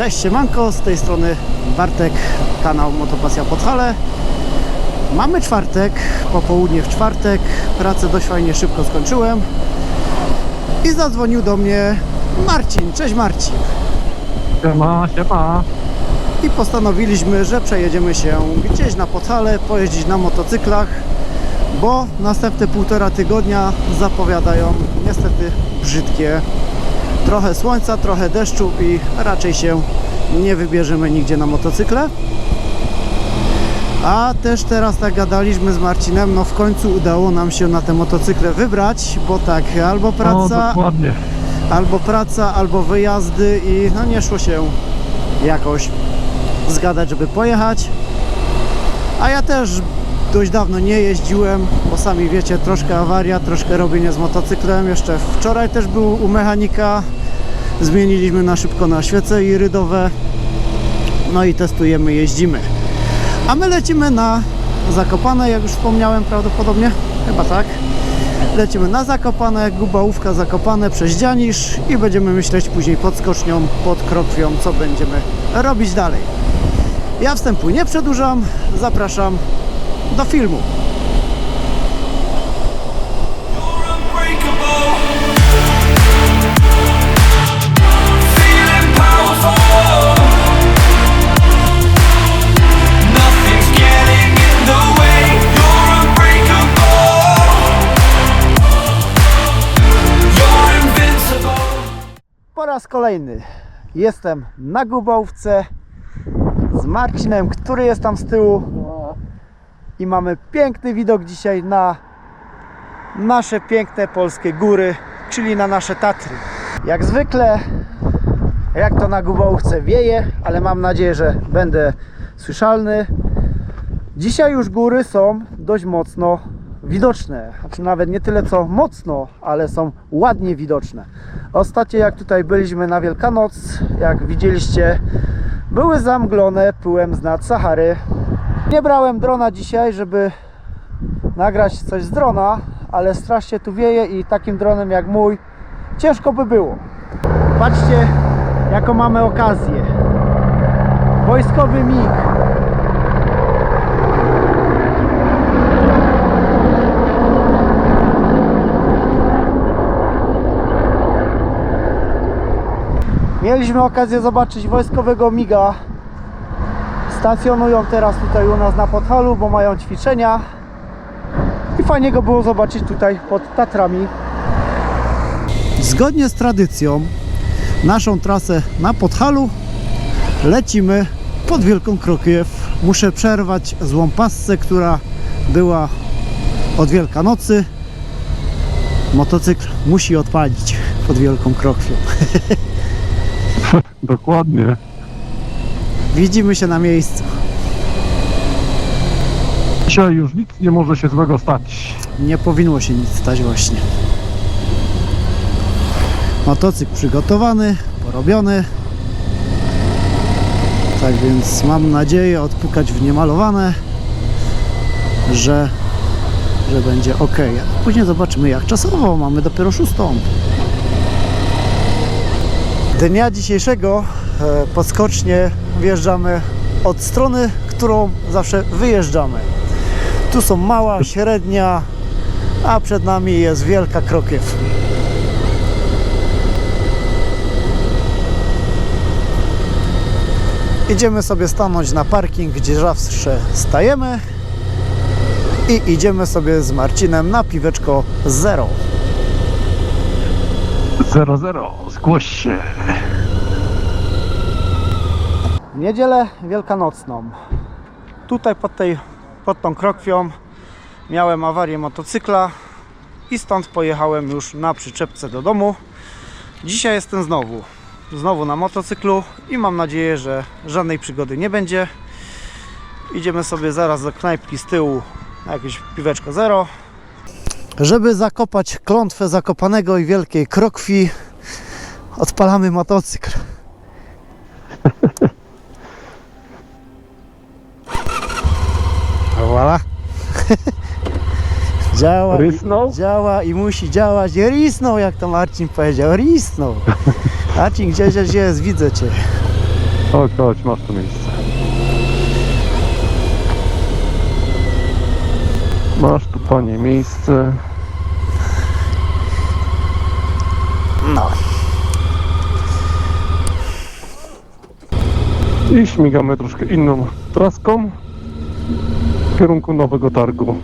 Cześć, siemanko, z tej strony Bartek, kanał Motopasja Podhale. Mamy czwartek, popołudnie w czwartek, pracę dość fajnie szybko skończyłem i zadzwonił do mnie Marcin. Cześć Marcin. Siema, siema. I postanowiliśmy, że przejedziemy się gdzieś na Podhale, pojeździć na motocyklach, bo następne półtora tygodnia zapowiadają niestety brzydkie trochę słońca, trochę deszczu i raczej się nie wybierzemy nigdzie na motocykle. A też teraz tak gadaliśmy z Marcinem, no w końcu udało nam się na te motocykle wybrać, bo tak albo O, praca, dokładnie. albo praca, albo wyjazdy i no nie szło się jakoś zgadać, żeby pojechać. A ja też dość dawno nie jeździłem, bo sami wiecie, troszkę awaria, troszkę robienie z motocyklem. Jeszcze wczoraj też był u mechanika. Zmieniliśmy na szybko na świece irydowe. No i testujemy, jeździmy. A my lecimy na Zakopane, jak już wspomniałem prawdopodobnie, chyba tak. Lecimy na Zakopane, Gubałówka Zakopane przez Dzianisz i będziemy myśleć później pod skocznią, pod krokwią, co będziemy robić dalej. Ja wstępu nie przedłużam, zapraszam do filmu. Po raz kolejny jestem na Gubałówce z Marcinem, który jest tam z tyłu i mamy piękny widok dzisiaj na nasze piękne polskie góry, czyli na nasze Tatry. Jak zwykle, jak to na Gubałówce wieje, ale mam nadzieję, że będę słyszalny. Dzisiaj już góry są dość mocno widoczne. Znaczy nawet nie tyle co mocno, ale są ładnie widoczne. Ostatnio jak tutaj byliśmy na Wielkanoc, jak widzieliście, były zamglone pyłem z nad Sahary. Nie brałem drona dzisiaj, żeby nagrać coś z drona, ale strasznie tu wieje i takim dronem jak mój ciężko by było. Patrzcie, jaką mamy okazję. Wojskowy MIG. Mieliśmy okazję zobaczyć wojskowego MIGa. Stacjonują teraz tutaj u nas na Podhalu, bo mają ćwiczenia. I fajnie go było zobaczyć tutaj pod Tatrami. Zgodnie z tradycją, naszą trasę na Podhalu lecimy pod Wielką Krokiew. Muszę przerwać złą pasce, która była od Wielkanocy. Motocykl musi odpalić pod Wielką Krokwią. Dokładnie. Widzimy się na miejscu. Dzisiaj już nic nie może się złego stać. Nie powinno się nic stać właśnie. Motocykl przygotowany, porobiony. Tak więc mam nadzieję odpukać w niemalowane, że, że będzie ok. Później zobaczymy jak czasowo. Mamy dopiero szóstą. Dnia dzisiejszego e, podskocznie wjeżdżamy od strony, którą zawsze wyjeżdżamy. Tu są mała, średnia, a przed nami jest wielka krokiew. Idziemy sobie stanąć na parking, gdzie zawsze stajemy i idziemy sobie z Marcinem na piweczko zero. 0-0, zgłoś się. Niedzielę wielkanocną. Tutaj pod, tej, pod tą krokwią miałem awarię motocykla i stąd pojechałem już na przyczepce do domu. Dzisiaj jestem znowu, znowu na motocyklu i mam nadzieję, że żadnej przygody nie będzie. Idziemy sobie zaraz do knajpki z tyłu na jakieś piweczko zero. Żeby zakopać klątwę zakopanego i wielkiej krokwi, odpalamy motocykl. Voilà. Działa, Rysnął? działa i musi działać. Risnął, jak to Marcin powiedział. Risnął. Marcin, gdzieś jest, widzę Cię. Chodź, chodź, masz to miejsce. Masz tu panie miejsce. No. I śmigamy troszkę inną traską w kierunku nowego targu.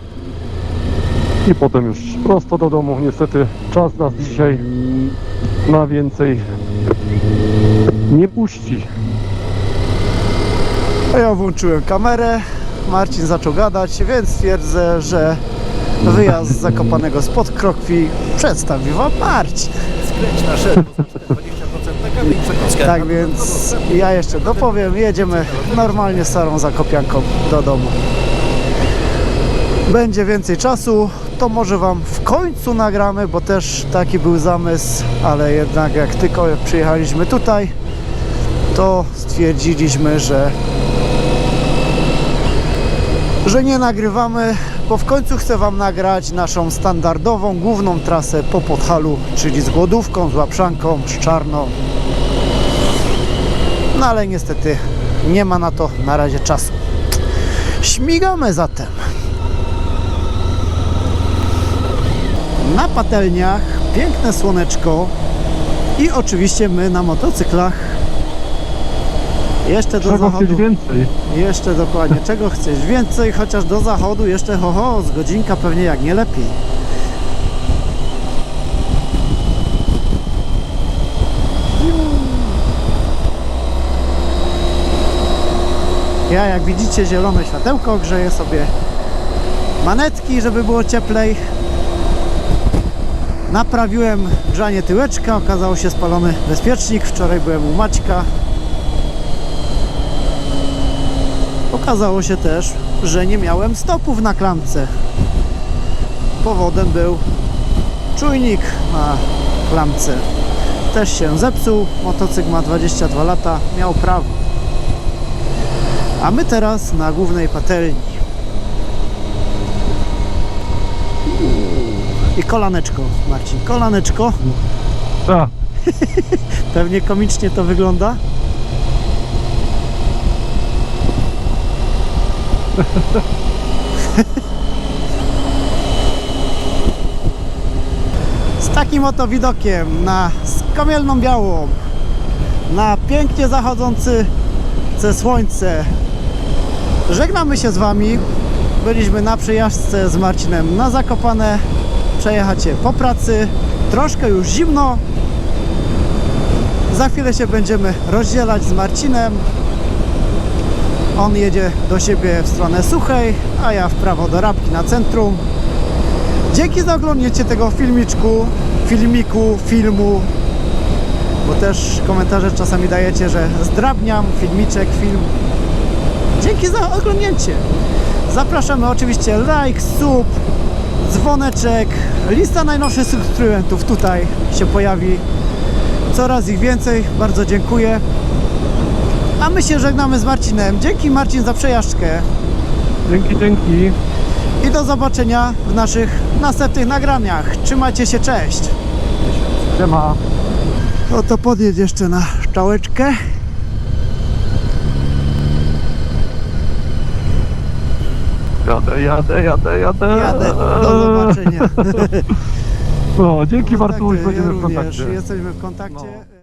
I potem już prosto do domu. Niestety czas nas dzisiaj na więcej nie puści. A ja włączyłem kamerę, Marcin zaczął gadać, więc stwierdzę, że wyjazd z Zakopanego spod Krokwi przedstawi Wam Marcin. Skręć na szereg, oznaczone 20% na kawy i przekąskę. Tak więc ja jeszcze dopowiem, jedziemy normalnie starą Zakopianką do domu. Będzie więcej czasu, to może Wam w końcu nagramy, bo też taki był zamysł, ale jednak jak tylko przyjechaliśmy tutaj, to stwierdziliśmy, że że nie nagrywamy, bo w końcu chcę Wam nagrać naszą standardową, główną trasę po Podhalu, czyli z Głodówką, z Łapszanką, z Czarną. No ale niestety nie ma na to na razie czasu. Śmigamy zatem. Na patelniach piękne słoneczko i oczywiście my na motocyklach. Jeszcze do Czego zachodu. więcej? Jeszcze dokładnie. Czego chcesz więcej, chociaż do zachodu jeszcze ho, ho z godzinka pewnie jak nie lepiej. Ja jak widzicie zielone światełko grzeję sobie manetki, żeby było cieplej. Naprawiłem grzanie tyłeczka, okazało się spalony bezpiecznik. Wczoraj byłem u Maćka, Okazało się też, że nie miałem stopów na klamce. Powodem był czujnik na klamce. Też się zepsuł. Motocykl ma 22 lata, miał prawo. A my teraz na głównej patelni. I kolaneczko, Marcin. Kolaneczko. Tak, Pewnie komicznie to wygląda. Z takim oto widokiem na Skomielną Białą, na pięknie zachodzące słońce. Żegnamy się z Wami. Byliśmy na przejażdżce z Marcinem na Zakopane. Przejechacie po pracy. Troszkę już zimno, za chwilę się będziemy rozdzielać z Marcinem. On jedzie do siebie w stronę Suchej, a ja w prawo do Rabki na centrum. Dzięki za oglądnięcie tego filmiczku, filmiku, filmu, bo też komentarze czasami dajecie, że zdrabniam filmiczek, film. Dzięki za oglądnięcie. Zapraszamy oczywiście like, sub, dzwoneczek, lista najnowszych subskrybentów tutaj się pojawi coraz ich więcej. Bardzo dziękuję. A my się żegnamy z Marcinem. Dzięki Marcin za przejażdżkę dzięki, dzięki. i do zobaczenia w naszych następnych nagraniach. Trzymajcie się, cześć. Siema. No to podjedź jeszcze na szczałeczkę. Jadę, jadę, jadę, jadę. Jadę. Do zobaczenia. No, dzięki Bartuś, będziemy w kontakcie. Jesteśmy w kontakcie.